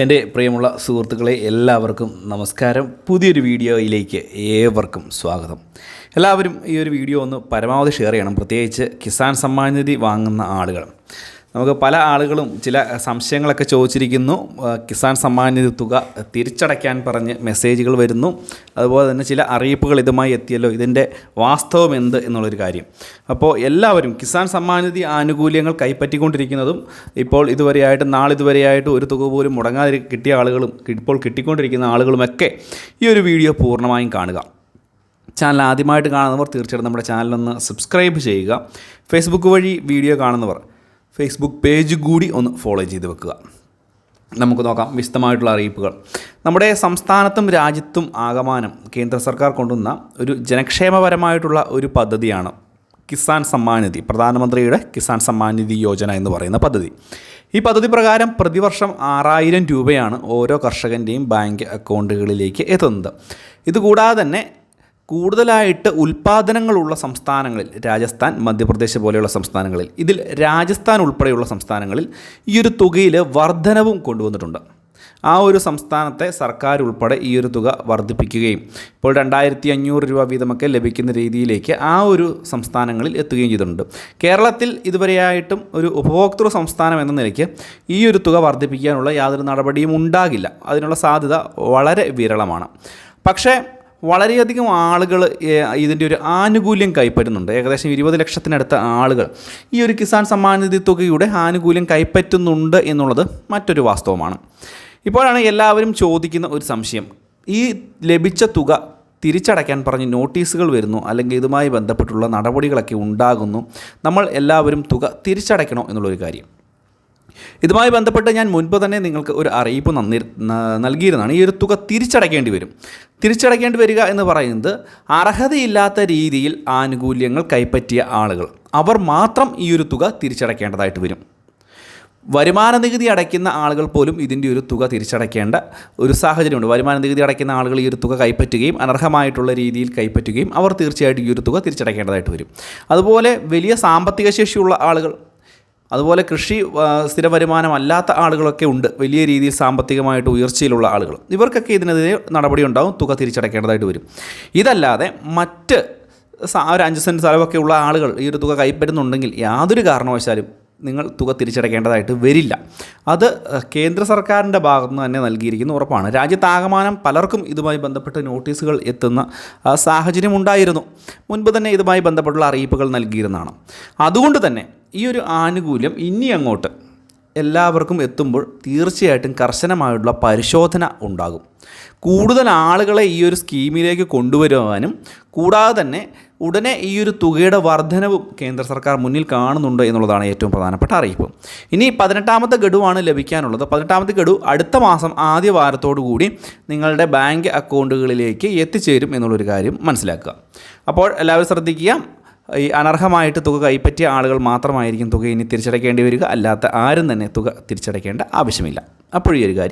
എന്റെ പ്രിയമുള്ള സുഹൃത്തുക്കളെ എല്ലാവർക്കും നമസ്കാരം. പുതിയൊരു വീഡിയോയിലേക്ക് ഏവർക്കും സ്വാഗതം. എല്ലാവരും ഈ ഒരു വീഡിയോ ഒന്ന് പരമാവധി ഷെയർ ചെയ്യണം. പ്രത്യേകിച്ച് കിസാൻ സമ്മാൻ നിധി വാങ്ങുന്ന ആളുകൾ. നമുക്ക് പല ആളുകളും ചില സംശയങ്ങളൊക്കെ ചോദിച്ചിരിക്കുന്നു. കിസാൻ സമ്മാൻ നിധി തുക തിരിച്ചടയ്ക്കാൻ പറഞ്ഞ് മെസ്സേജുകൾ വരുന്നു. അതുപോലെ തന്നെ ചില അറിയിപ്പുകൾ ഇതുമായി എത്തിയല്ലോ. ഇതിന്റെ വാസ്തവം എന്ത് എന്നുള്ളൊരു കാര്യം. അപ്പോൾ എല്ലാവരും കിസാൻ സമ്മാൻ നിധി ആനുകൂല്യങ്ങൾ കൈപ്പറ്റിക്കൊണ്ടിരിക്കുന്നതും ഇപ്പോൾ ഇതുവരെയായിട്ട് നാളിതുവരെയായിട്ട് ഒരു തുക പോലും മുടങ്ങാതെ കിട്ടിയ ആളുകളും ഇപ്പോൾ കിട്ടിക്കൊണ്ടിരിക്കുന്ന ആളുകളുമൊക്കെ ഈ ഒരു വീഡിയോ പൂർണമായും കാണുക. ചാനൽ ആദ്യമായിട്ട് കാണുന്നവർ തീർച്ചയായിട്ടും നമ്മുടെ ചാനലൊന്ന് സബ്സ്ക്രൈബ് ചെയ്യുക. ഫേസ്ബുക്ക് വഴി വീഡിയോ കാണുന്നവർ ഫേസ്ബുക്ക് പേജ് കൂടി ഒന്ന് ഫോളോ ചെയ്ത് വെക്കുക. നമുക്ക് നോക്കാം വിശദമായിട്ടുള്ള അറിയിപ്പുകൾ. നമ്മുടെ സംസ്ഥാനത്തും രാജ്യത്തും ആകമാനം കേന്ദ്ര സർക്കാർ കൊണ്ടുവന്ന ഒരു ജനക്ഷേമപരമായിട്ടുള്ള ഒരു പദ്ധതിയാണ് കിസാൻ സമ്മാൻ നിധി പ്രധാനമന്ത്രിയുടെ കിസാൻ സമ്മാൻ നിധി യോജന എന്ന് പറയുന്ന പദ്ധതി. ഈ പദ്ധതി പ്രകാരം പ്രതിവർഷം ആറായിരം രൂപയാണ് ഓരോ കർഷകന്റെയും ബാങ്ക് അക്കൗണ്ടുകളിലേക്ക് എത്തുന്നത്. ഇതുകൂടാതെ തന്നെ കൂടുതലായിട്ട് ഉൽപ്പാദനങ്ങളുള്ള സംസ്ഥാനങ്ങളിൽ രാജസ്ഥാൻ മധ്യപ്രദേശ് പോലെയുള്ള സംസ്ഥാനങ്ങളിൽ ഇതിൽ രാജസ്ഥാൻ ഉൾപ്പെടെയുള്ള സംസ്ഥാനങ്ങളിൽ ഈ ഒരു തുകയിൽ വർധനവും കൊണ്ടുവന്നിട്ടുണ്ട്. ആ ഒരു സംസ്ഥാനത്തെ സർക്കാർ ഉൾപ്പെടെ ഈ ഒരു തുക വർദ്ധിപ്പിക്കുകയും ഇപ്പോൾ രണ്ടായിരത്തി അഞ്ഞൂറ് രൂപ വീതമൊക്കെ ലഭിക്കുന്ന രീതിയിലേക്ക് ആ ഒരു സംസ്ഥാനങ്ങളിൽ എത്തുകയും ചെയ്തിട്ടുണ്ട്. കേരളത്തിൽ ഇതുവരെയായിട്ടും ഒരു ഉപഭോക്തൃ സംസ്ഥാനം എന്ന നിലയ്ക്ക് ഈ ഒരു തുക വർദ്ധിപ്പിക്കാനുള്ള യാതൊരു നടപടിയും ഉണ്ടാകില്ല. അതിനുള്ള സാധ്യത വളരെ വിരളമാണ്. പക്ഷേ വളരെയധികം ആളുകൾ ഇതിന്റെ ഒരു ആനുകൂല്യം കൈപ്പറ്റുന്നുണ്ട്. ഏകദേശം ഇരുപത് ലക്ഷത്തിനടുത്ത ആളുകൾ. ഈ ഒരു കിസാൻ സമ്മാൻ നിധി തുകയുടെ ആനുകൂല്യം കൈപ്പറ്റുന്നുണ്ട് എന്നുള്ളത് മറ്റൊരു വാസ്തവമാണ്. ഇപ്പോഴാണ് എല്ലാവരും ചോദിക്കുന്ന ഒരു സംശയം. ഈ ലഭിച്ച തുക തിരിച്ചടയ്ക്കാൻ പറഞ്ഞ് നോട്ടീസുകൾ വരുന്നു അല്ലെങ്കിൽ ഇതുമായി ബന്ധപ്പെട്ടുള്ള നടപടികളൊക്കെ ഉണ്ടാകുന്നു. നമ്മൾ എല്ലാവരും തുക തിരിച്ചടയ്ക്കണോ എന്നുള്ളൊരു കാര്യം. ഇതുമായി ബന്ധപ്പെട്ട് ഞാൻ മുൻപ് തന്നെ നിങ്ങൾക്ക് ഒരു അറിയിപ്പ് നന്ദി നൽകിയിരുന്നതാണ്. ഈ ഒരു തുക തിരിച്ചടയ്ക്കേണ്ടി വരും. തിരിച്ചടയ്ക്കേണ്ടി വരിക എന്ന് പറയുന്നത് അർഹതയില്ലാത്ത രീതിയിൽ ആനുകൂല്യങ്ങൾ കൈപ്പറ്റിയ ആളുകൾ. അവർ മാത്രം ഈ ഒരു തുക തിരിച്ചടയ്ക്കേണ്ടതായിട്ട് വരും. വരുമാന നികുതി അടയ്ക്കുന്ന ആളുകൾ പോലും ഇതിന്റെ ഒരു തുക തിരിച്ചടയ്ക്കേണ്ട ഒരു സാഹചര്യമുണ്ട്. വരുമാന നികുതി അടയ്ക്കുന്ന ആളുകൾ ഈ ഒരു തുക കൈപ്പറ്റുകയും അനർഹമായിട്ടുള്ള രീതിയിൽ കൈപ്പറ്റുകയും അവർ തീർച്ചയായിട്ടും ഈ ഒരു തുക തിരിച്ചടയ്ക്കേണ്ടതായിട്ട് വരും. അതുപോലെ വലിയ സാമ്പത്തിക ശേഷിയുള്ള ആളുകൾ അതുപോലെ കൃഷി സ്ഥിര വരുമാനമല്ലാത്ത ആളുകളൊക്കെ ഉണ്ട്. വലിയ രീതിയിൽ സാമ്പത്തികമായിട്ട് ഉയർച്ചയിലുള്ള ആളുകൾ. ഇവർക്കൊക്കെ ഇതിനെതിരെ നടപടി ഉണ്ടാവും തുക തിരിച്ചടയ്ക്കേണ്ടതായിട്ട് വരും. ഇതല്ലാതെ മറ്റ് ഒരു അഞ്ച് സെന്റ് സ്ഥലമൊക്കെ ഉള്ള ആളുകൾ ഈ ഒരു തുക കൈപ്പറ്റുന്നുണ്ടെങ്കിൽ യാതൊരു കാരണവശാലും നിങ്ങൾ തുക തിരിച്ചടയ്ക്കേണ്ടതായിട്ട് വരില്ല. അത് കേന്ദ്ര സർക്കാരിന്റെ ഭാഗത്തു നിന്ന് തന്നെ നൽകിയിരിക്കുന്ന ഉറപ്പാണ്. രാജ്യത്താകമാനം പലർക്കും ഇതുമായി ബന്ധപ്പെട്ട് നോട്ടീസുകൾ എത്തുന്ന സാഹചര്യമുണ്ടായിരുന്നു. മുൻപ് തന്നെ ഇതുമായി ബന്ധപ്പെട്ടുള്ള അറിയിപ്പുകൾ നൽകിയിരുന്നതാണ്. അതുകൊണ്ട് തന്നെ ഈ ഒരു ആനുകൂല്യം ഇനി അങ്ങോട്ട് എല്ലാവർക്കും എത്തുമ്പോൾ തീർച്ചയായിട്ടും കർശനമായിട്ടുള്ള പരിശോധന ഉണ്ടാകും. കൂടുതൽ ആളുകളെ ഈ ഒരു സ്കീമിലേക്ക് കൊണ്ടുവരുവാനും കൂടാതെ തന്നെ ഉടനെ ഈ ഒരു തുകയുടെ വർധനവും കേന്ദ്ര സർക്കാർ മുന്നിൽ കാണുന്നുണ്ട് എന്നുള്ളതാണ് ഏറ്റവും പ്രധാനപ്പെട്ട അറിയിപ്പ്. ഇനി പതിനെട്ടാമത്തെ ഗഡുവാണ് ലഭിക്കാനുള്ളത്. പതിനെട്ടാമത്തെ ഗഡു അടുത്ത മാസം ആദ്യ വാരത്തോടു കൂടി നിങ്ങളുടെ ബാങ്ക് അക്കൗണ്ടുകളിലേക്ക് എത്തിച്ചേരും എന്നുള്ളൊരു കാര്യം മനസ്സിലാക്കുക. അപ്പോൾ എല്ലാവരും ശ്രദ്ധിക്കുക. ഈ അനർഹമായിട്ട് തുക കൈപ്പറ്റിയ ആളുകൾ മാത്രമായിരിക്കും തുക ഇനി തിരിച്ചടയ്ക്കേണ്ടി വരിക. അല്ലാത്ത ആരും തന്നെ തുക തിരിച്ചടയ്ക്കേണ്ട ആവശ്യമില്ല. അപ്പോൾ ഈ ഒരു കാര്യം